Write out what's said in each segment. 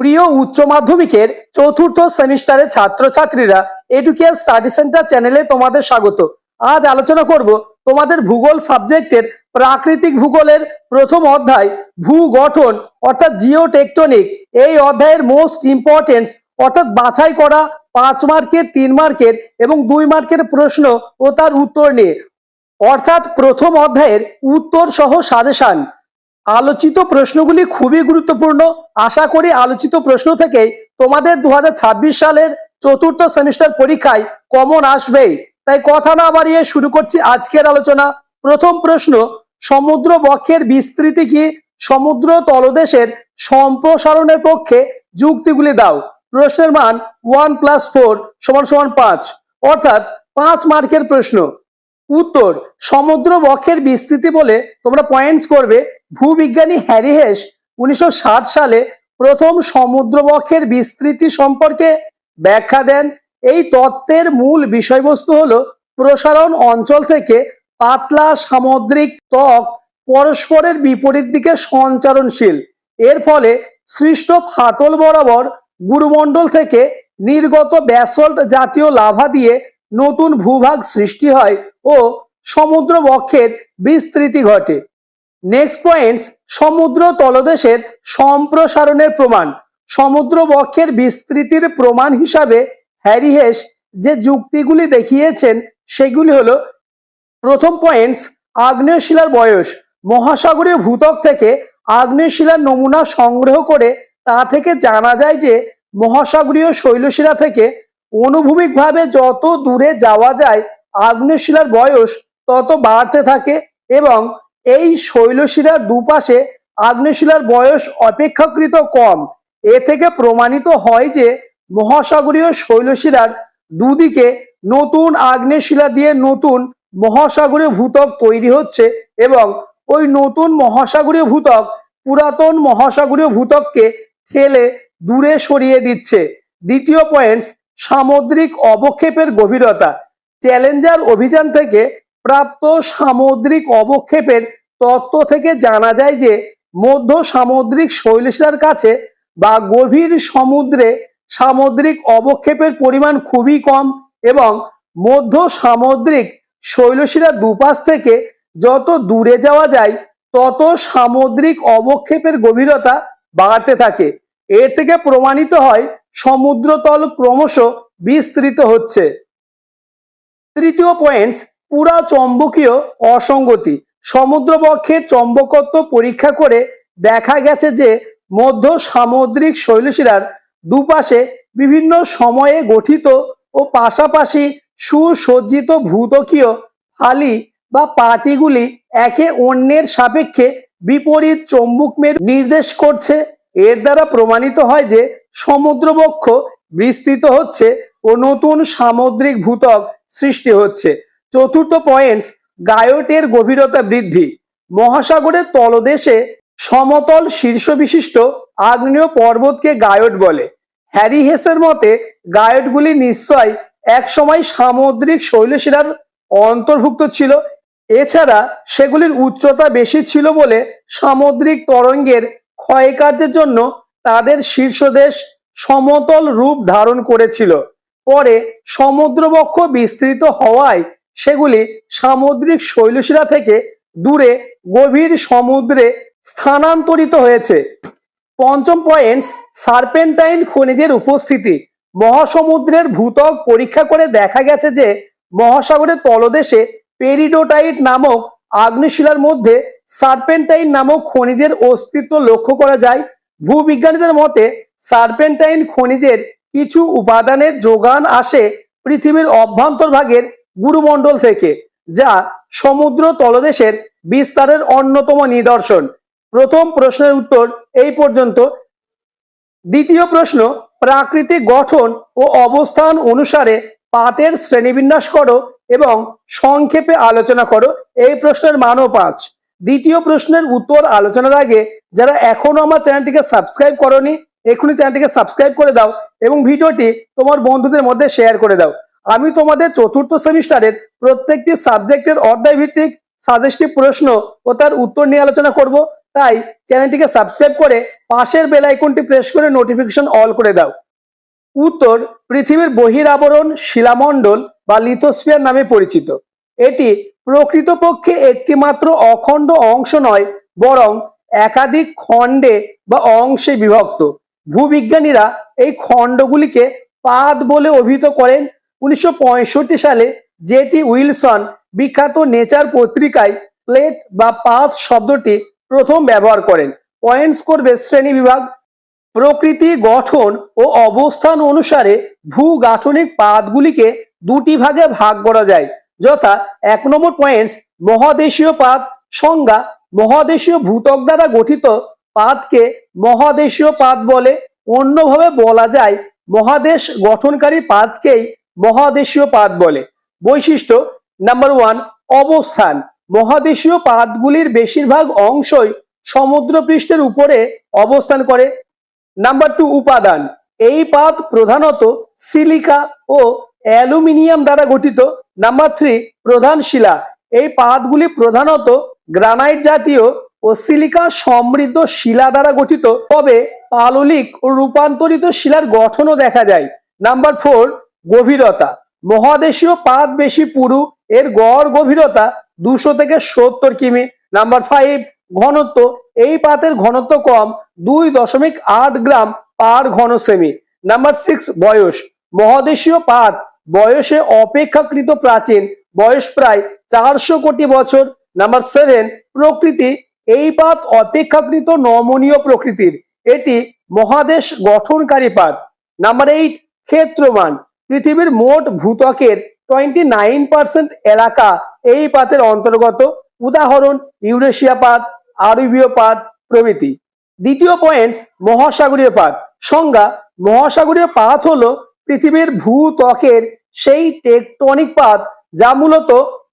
প্রিয় উচ্চ মাধ্যমিকের চতুর্থ সেমিস্টারের ছাত্রছাত্রীরা এডুকেয়ার স্টাডি সেন্টার চ্যানেলে তোমাদের স্বাগত। আজ আলোচনা করব তোমাদের ভূগোল সাবজেক্টের প্রাকৃতিক ভূগোলের প্রথম অধ্যায় ভূ গঠন অর্থাৎ জিও টেকটনিক এই অধ্যায়ের মোস্ট ইম্পর্টেন্স অর্থাৎ বাছাই করা পাঁচ মার্কের, তিন মার্কের এবং দুই মার্কের প্রশ্ন ও তার উত্তর নিয়ে। অর্থাৎ প্রথম অধ্যায়ের উত্তর সহ সাজেশন। আলোচিত প্রশ্নগুলি খুবই গুরুত্বপূর্ণ। আশা করি আলোচিত প্রশ্ন থেকেই তোমাদের দু হাজার ছাব্বিশ সালের চতুর্থ সেমিস্টার পরীক্ষায় কমন আসবেই। তাই কথা না বাড়িয়ে শুরু করছি আজকের আলোচনা। প্রথম প্রশ্ন, সমুদ্র বক্ষের বিস্তৃতি কি? সমুদ্র তলদেশের সম্প্রসারণের পক্ষে যুক্তিগুলি দাও। প্রশ্নের মান ওয়ান প্লাস ফোর সমান সমান পাঁচ। অর্থাৎ পাঁচ মার্কের প্রশ্ন উত্তর, সমুদ্র বক্ষের বিস্তৃতি বলে তোমরা পয়েন্টস করবে। ভূবিজ্ঞানী হ্যারি হেস উনিশশো ষাট সালে প্রথম সমুদ্র বক্ষের বিস্তৃতি সম্পর্কে ব্যাখ্যা দেন। এই তত্ত্বের মূল বিষয়বস্তু হলো প্রসারণ অঞ্চল থেকে পাতলা সামুদ্রিক ত্বক পরস্পরের বিপরীত দিকে সঞ্চারণশীল। এর ফলে সৃষ্ট ফাটল বরাবর গুরুমণ্ডল থেকে নির্গত ব্যাসল্ট জাতীয় লাভা দিয়ে নতুন ভূভাগ সৃষ্টি হয় ও সমুদ্র বক্ষের বিস্তৃতি ঘটে। নেক্সট পয়েন্টস সমুদ্র তলদেশের সম্প্রসারণের প্রমাণ। সমুদ্র বক্ষের বিস্তৃতির প্রমাণ হিসাবে হ্যারি হেস যে যুক্তিগুলি দেখিয়েছেন, সেগুলি হলো, প্রথম পয়েন্টস আগ্নেয় শিলার বয়স। মহাসাগরীয় ভূত্বক থেকে আগ্নেয় শিলার নমুনা সংগ্রহ করে তা থেকে জানা যায় যে, মহাসাগরীয় শৈলশিলা থেকে অনুভূমিকভাবে যত দূরে যাওয়া যায়, আগ্নেয়শিলার বয়স তত বাড়তে থাকে এবং এই শৈলশিলার দুপাশে আগ্নেয়শিলার বয়স অপেক্ষাকৃত কম। এ থেকে প্রমাণিত হয় যে মহাসাগরীয় শৈলশিলার দুদিকে নতুন আগ্নেয়শিলা দিয়ে নতুন মহাসাগরীয় ভূতক তৈরি হচ্ছে এবং ওই নতুন মহাসাগরীয় ভূতক পুরাতন মহাসাগরীয় ভূতককে ঠেলে দূরে সরিয়ে দিচ্ছে। দ্বিতীয় পয়েন্টস সামুদ্রিক অবক্ষেপের গভীরতা। চ্যালেঞ্জার অভিযান থেকে প্রাপ্ত সামুদ্রিক অবক্ষেপের তত্ত্ব থেকে জানা যায় যে, মধ্য সামুদ্রিক শৈলশিলার কাছে বা গভীর সমুদ্রে সামুদ্রিক অবক্ষেপের পরিমাণ খুবই কম এবং মধ্য সামুদ্রিক শৈলশিলার দুপাশ থেকে যত দূরে যাওয়া যায়, তত সামুদ্রিক অবক্ষেপের গভীরতা বাড়তে থাকে। এর থেকে প্রমাণিত হয় সমুদ্রতল ক্রমশ বিস্তৃত হচ্ছে। তৃতীয় পয়েন্টস পুরা চম্বকীয় অসঙ্গতি। সমুদ্রবক্ষের চম্বকত্ব পরীক্ষা করে দেখা গেছে যে, মধ্য সামুদ্রিক শৈলশিলার দুপাশে বিভিন্ন সময়ে গঠিত ও পাশাপাশি সুসজ্জিত ভূতকীয় ফালি বা পাটিগুলি একে অন্যের সাপেক্ষে বিপরীত চম্বুক নির্দেশ করছে। এর দ্বারা প্রমাণিত হয় যে সমুদ্রবক্ষ বিস্তৃত হচ্ছে ও নতুন সামুদ্রিক ভূতক সৃষ্টি হচ্ছে। চতুর্থ পয়েন্টস গায়টের গভীরতা বৃদ্ধি। মহাসাগরের তলদেশে সমতল শীর্ষ বিশিষ্ট আগ্নেয় পর্বতকে গায়ট বলে। হ্যারি হেসের মতে, গায়টগুলি নিশ্চয় একসময় সামুদ্রিক শৈলশিলার অন্তর্ভুক্ত ছিল। এছাড়া সেগুলির উচ্চতা বেশি ছিল বলে সামুদ্রিক তরঙ্গের ক্ষয়কার্যের জন্য তাদের শীর্ষদেশ সমতল রূপ ধারণ করেছিল। পরে সমুদ্রবক্ষ বিস্তৃত হওয়ায় সেগুলি সামুদ্রিক শৈলশিলা থেকে দূরে গভীর সমুদ্রে স্থানান্তরিত হয়েছে। পঞ্চম পয়েন্টস সার্পেন্টাইন খনিজের উপস্থিতি। মহাসমুদ্রের ভূতক পরীক্ষা করে দেখা গেছে যে মহাসাগরের তলদেশে পেরিডোটাইট নামক আগ্নেয়শিলার মধ্যে সার্পেন্টাইন নামক খনিজের অস্তিত্ব লক্ষ্য করা যায়। ভূবিজ্ঞানীদের মতে, সার্পেন্টাইন খনিজের কিছু উপাদানের যোগান আসে পৃথিবীর অভ্যন্তরভাগের গুরুমণ্ডল থেকে, যা সমুদ্র তলদেশের বিস্তারের অন্যতম নিদর্শন। প্রথম প্রশ্নের উত্তর এই পর্যন্ত। দ্বিতীয় প্রশ্ন, প্রাকৃতিক গঠন ও অবস্থান অনুসারে পাতের শ্রেণীবিন্যাস করো এবং সংক্ষেপে আলোচনা করো। এই প্রশ্নের মানও পাঁচ। দ্বিতীয় প্রশ্নের উত্তর আলোচনার আগে যারা এখনও আমার চ্যানেলটিকে সাবস্ক্রাইব করনি, এখনই চ্যানেলটিকে সাবস্ক্রাইব করে দাও এবং ভিডিওটি তোমার বন্ধুদের মধ্যে শেয়ার করে দাও। আমি তোমাদের চতুর্থ সেমিস্টারের প্রত্যেকটি সাবজেক্টের অধ্যায় ভিত্তিক সাজেস্টিভ প্রশ্ন ও তার উত্তর নিয়ে আলোচনা করব, তাই চ্যানেলটিকে সাবস্ক্রাইব করে পাশের বেল আইকনটি প্রেস করে নোটিফিকেশন অল করে দাও। উত্তর, পৃথিবীর বহিরাবরণ শিলামণ্ডল বা লিথোস্ফিয়ার নামে পরিচিত। এটি প্রকৃতপক্ষে একটি মাত্র অখণ্ড অংশ নয়, বরং একাধিক খণ্ডে বা অংশে বিভক্ত। ভূবিজ্ঞানীরা এই খণ্ডগুলিকে পাদ বলে অভিহিত করেন। উনিশশো পঁয়ষট্টি সালে জেটি উইলসন বিখ্যাত নেচার পত্রিকায় প্লেট বা পাত শব্দটি প্রথম ব্যবহার করেন। পয়েন্টস করবে শ্রেণি বিভাগ। প্রকৃতি গঠন ও অবস্থান অনুসারে ভূগাঠনিক পাতগুলিকে দুটি ভাগে ভাগ করা যায়। যথা এক নম্বর পয়েন্টস মহাদেশীয় পাত সংজ্ঞা, মহাদেশীয় ভূতক দ্বারা গঠিত পাতকে মহাদেশীয় পাত বলে। অন্যভাবে বলা যায়, মহাদেশ গঠনকারী পাতকেই মহাদেশীয় পাত বলে। বৈশিষ্ট্য নাম্বার ওয়ান অবস্থান। মহাদেশীয় পাতগুলির বেশিরভাগ অংশই সমুদ্রপৃষ্ঠের উপরে অবস্থান করে। নাম্বার টু উপাদান। এই পাত প্রধানত সিলিকা ও অ্যালুমিনিয়াম দ্বারা গঠিত। নাম্বার থ্রি প্রধান শিলা। এই পাতগুলি প্রধানত গ্রানাইট জাতীয় ও সিলিকা সমৃদ্ধ শিলা দ্বারা গঠিত। তবে পাললিক ও রূপান্তরিত শিলার গঠনও দেখা যায়। নাম্বার ফোর গভীরতা। মহাদেশীয় পাত বেশি পুরু, এর গড় গভীরতা দুশো থেকে সত্তর কিমি। নাম্বার ফাইভ ঘনত্ব। এই পাতের ঘনত্ব কম দুই দশমিক আট গ্রাম পার ঘন সেমি নাম্বার সিক্স বয়স। মহাদেশীয় পাত বয়সে অপেক্ষাকৃত প্রাচীন, বয়স প্রায় চারশো কোটি বছর। নাম্বার সেভেন প্রকৃতি। এই পাত অপেক্ষাকৃত নমনীয় প্রকৃতির। এটি মহাদেশ গঠনকারী পাত। নাম্বার এইট ক্ষেত্রমান। পৃথিবীর মোট ভূত্বকের টোয়েন্টি নাইন পার্সেন্ট এলাকা এই পাতের অন্তর্গত। উদাহরণ, ইউরেশিয়া পাত, আরবীয় পাত, প্রভৃতি। দ্বিতীয় পয়েন্টস মহাসাগরীয় পাত। সংজ্ঞা, মহাসাগরীয় পাত হলো পৃথিবীর ভূত্বকের সেই টেকটনিক পাত যা মূলত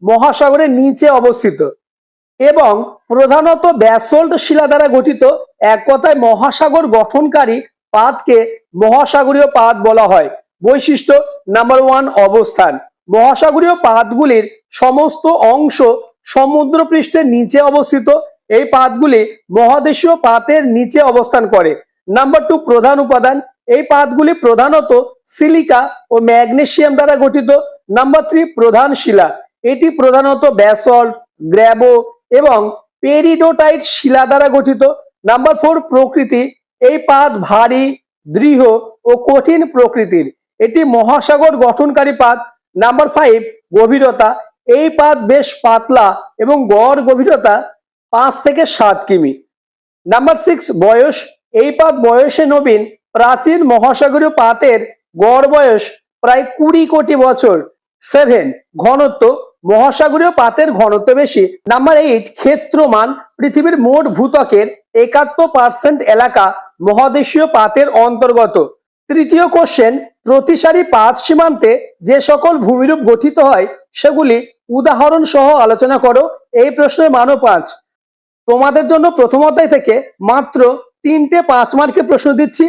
মহাসাগরের নিচে অবস্থিত এবং প্রধানত ব্যাসল্ট শিলা দ্বারা গঠিত এক কথায় মহাসাগর গঠনকারী পাতকে মহাসাগরীয় পাত বলা হয়। বৈশিষ্ট্য নাম্বার ওয়ান অবস্থান। মহাসাগরীয় পাতগুলির সমস্ত অংশ সমুদ্রপৃষ্ঠের নিচে অবস্থিত। এই পাতগুলি মহাদেশীয় পাতের নিচে অবস্থান করে। নাম্বার টু প্রধান উপাদান এই পাতগুলি প্রধানত সিলিকা ও ম্যাগনেশিয়াম দ্বারা গঠিত। নাম্বার থ্রি, প্রধান শিলা। এটি প্রধানত ব্যাসল্ট, গ্র্যাবো এবং পেরিডোটাইট শিলা দ্বারা গঠিত। নাম্বার ফোর, প্রকৃতি। এই পাত ভারী, দৃঢ় ও কঠিন প্রকৃতির। এটি মহাসাগর গঠনকারী পাত নাম্বার ফাইভ, গভীরতা। এই পাত বেশ পাতলা এবং গড় গভীরতা পাঁচ থেকে সাত কিমি। নাম্বার সিক্স, বয়স। এই পাত বয়সে নবীন প্রাচীন মহাসাগরীয় পাতের গড় বয়স প্রায় কুড়ি কোটি বছর। সেভেন, ঘনত্ব। মহাসাগরীয় পাতের ঘনত্ব বেশি। নাম্বার এইট, ক্ষেত্রমান। পৃথিবীর মোট ভূত্বকের একাত্তর পার্সেন্ট এলাকা মহাদেশীয় পাতের অন্তর্গত। তৃতীয় কোশ্চেন, প্রতিসারী পাত সীমান্তে যে সকল ভূমিরূপ গঠিত হয়, সেগুলি উদাহরণ সহ আলোচনা করো। এই প্রশ্নের মানও পাঁচ। তোমাদের জন্য প্রথম অধ্যায় থেকে মাত্র তিনটে পাঁচ মার্কের প্রশ্ন দিচ্ছি।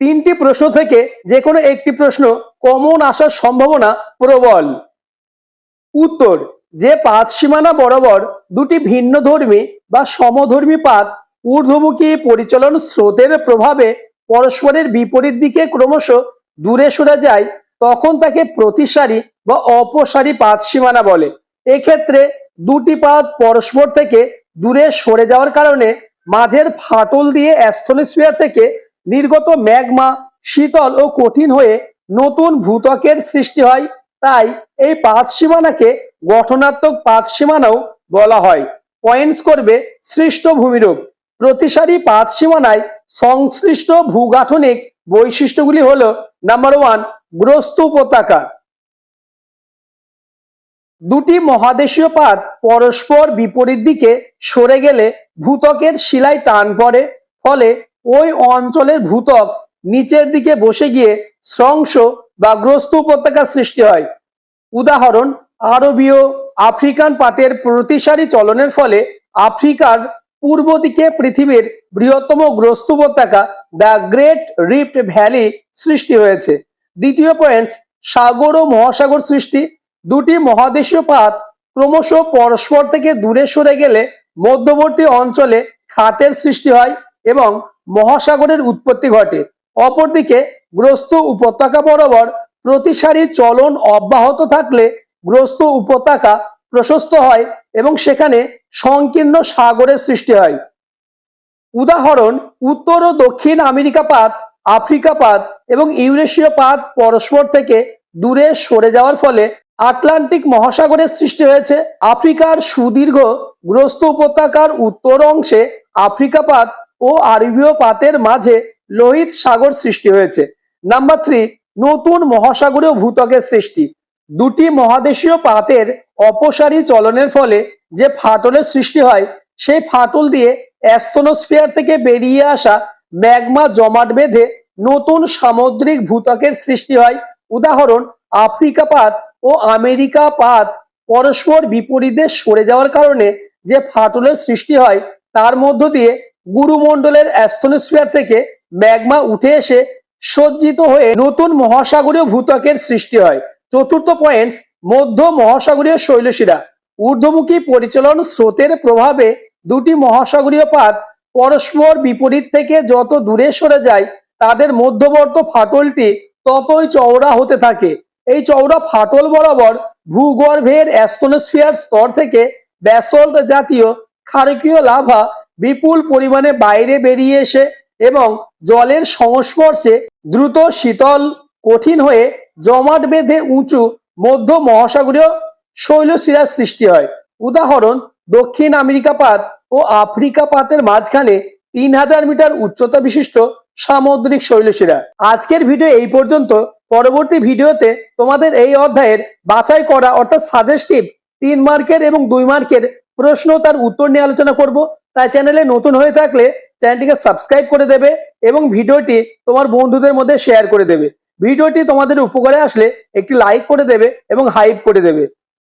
তিনটি প্রশ্ন থেকে যে কোনো একটি প্রশ্ন কমন আসার সম্ভাবনা প্রবল। উত্তর, যে পাত সীমানা বরাবর দুটি ভিন্ন ধর্মী বা সমধর্মী পাত ঊর্ধ্বমুখী পরিচালন স্রোতের প্রভাবে পরস্পরের বিপরীত দিকে ক্রমশ দূরে সরে যায়, তখন তাকে প্রতিসারী বা অপসারী পাত সীমানা বলে। এক্ষেত্রে দুটি পাত পরস্পর থেকে দূরে সরে যাওয়ার কারণে মাঝের ফাটল দিয়ে অ্যাস্থনোস্ফিয়ার থেকে নির্গত ম্যাগমা শীতল ও কঠিন হয়ে নতুন ভূত্বকের সৃষ্টি হয়। তাই এই পাত সীমানাকে গঠনাত্মক পাঁচ সীমানাও বলা হয়। পয়েন্টস করবে সৃষ্ট ভূমিরূপ। প্রতিসারী পাত সীমানায় সংশ্লিষ্ট ভূগাঠনিক বৈশিষ্ট্যগুলি হল, নাম্বার ওয়ান, গ্রস্ত উপত্যকা। দুটি মহাদেশীয় পাত পরস্পর বিপরীত দিকে সরে গেলে ভূতকের শিলায় টান পড়ে, ফলে ওই অঞ্চলের ভূতক নিচের দিকে বসে গিয়ে স্রংস বা গ্রস্ত উপত্যকা সৃষ্টি হয়। উদাহরণ, আরবীয় আফ্রিকান পাতের প্রতিসারী চলনের ফলে আফ্রিকার পূর্ব দিকে পৃথিবীর বৃহত্তম গ্রস্ত উপত্যকা দ্য গ্রেট রিফ্ট ভ্যালি সৃষ্টি হয়েছে। দ্বিতীয় পয়েন্টস, সাগর ও মহাসাগর সৃষ্টি। দুটি মহাদেশীয় পাত ক্রমশ পরস্পর থেকে দূরে সরে গেলে মধ্যবর্তী অঞ্চলে খাতের সৃষ্টি হয় এবং মহাসাগরের উৎপত্তি ঘটে। অপরদিকে গ্রস্ত উপত্যকা বরাবর প্রতিসারী চলন অব্যাহত থাকলে গ্রস্ত উপত্যকা প্রশস্ত হয় এবং সেখানে সংকীর্ণ সাগরের সৃষ্টি হয়। উদাহরণ, উত্তর ও দক্ষিণ আমেরিকা পাত, আফ্রিকা পাত এবং ইউরেশীয় পাত পরস্পর থেকে দূরে সরে যাওয়ার ফলে আটলান্টিক মহাসাগরের সৃষ্টি হয়েছে। আফ্রিকার সুদীর্ঘ গ্রস্ত উপত্যকার উত্তর অংশে আফ্রিকা পাত ও আরবীয় পাতের মাঝে লোহিত সাগর সৃষ্টি হয়েছে। নাম্বার থ্রি নতুন মহাসাগরীয় ভূতকের সৃষ্টি। দুটি মহাদেশীয় পাতের অপসারী চলনের ফলে যে ফাটলের সৃষ্টি হয়, সেই ফাটল দিয়ে অ্যাস্তনোস্ফিয়ার থেকে বেরিয়ে আসা ম্যাগমা জমাট বেঁধে নতুন সামুদ্রিক ভূতকের সৃষ্টি হয়। উদাহরণ, আফ্রিকা পাত ও আমেরিকা পাত পরস্পর বিপরীতে সরে যাওয়ার কারণে যে ফাটলের সৃষ্টি হয়, তার মধ্য দিয়ে গুরুমণ্ডলের অ্যাস্তনোস্ফিয়ার থেকে ম্যাগমা উঠে এসে সজ্জিত হয়ে নতুন মহাসাগরীয় ভূত্বকের সৃষ্টি হয়। চতুর্থ পয়েন্টস মধ্য মহাসাগরীয় শৈলশিরা। ঊর্ধ্বমুখী পরিচালন স্রোতের প্রভাবে দুটি মহাসাগরীয় পাত পরস্পর বিপরীত থেকে যত দূরে সরে যায়, তাদের মধ্যবর্ত ফাটলটি ততই চওড়া হতে থাকে। এই চওড়া ফাটল বরাবর ভূগর্ভের অ্যাস্তনোস্ফিয়ার স্তর থেকে ব্যাসল্ট জাতীয় ক্ষারকীয় লাভা বিপুল পরিমাণে বাইরে বেরিয়ে এসে এবং জলের সংস্পর্শে দ্রুত শীতল, কঠিন হয়ে জমাট বেঁধে উঁচু মধ্য মহাসাগরীয় শৈলশিরার সৃষ্টি হয়। উদাহরণ, দক্ষিণ আমেরিকা পাত ও আফ্রিকা পাতের মাঝখানে তিন হাজার মিটার উচ্চতা বিশিষ্ট সামুদ্রিক শৈলশিরা আজকের ভিডিও এই পর্যন্ত। পরবর্তী ভিডিওতে তোমাদের এই অধ্যায়ের বাছাই করা, অর্থাৎ সাজেস্টিভ তিন মার্কের এবং দুই মার্কের প্রশ্ন তার উত্তর নিয়ে আলোচনা করব। তাই চ্যানেলে নতুন হয়ে থাকলে চ্যানেলটিকে সাবস্ক্রাইব করে দেবে এবং ভিডিওটি তোমার বন্ধুদের মধ্যে শেয়ার করে দেবে। ভিডিওটি তোমাদের উপকারে আসলে একটি লাইক করে দেবে এবং হাইপ করে দেবে।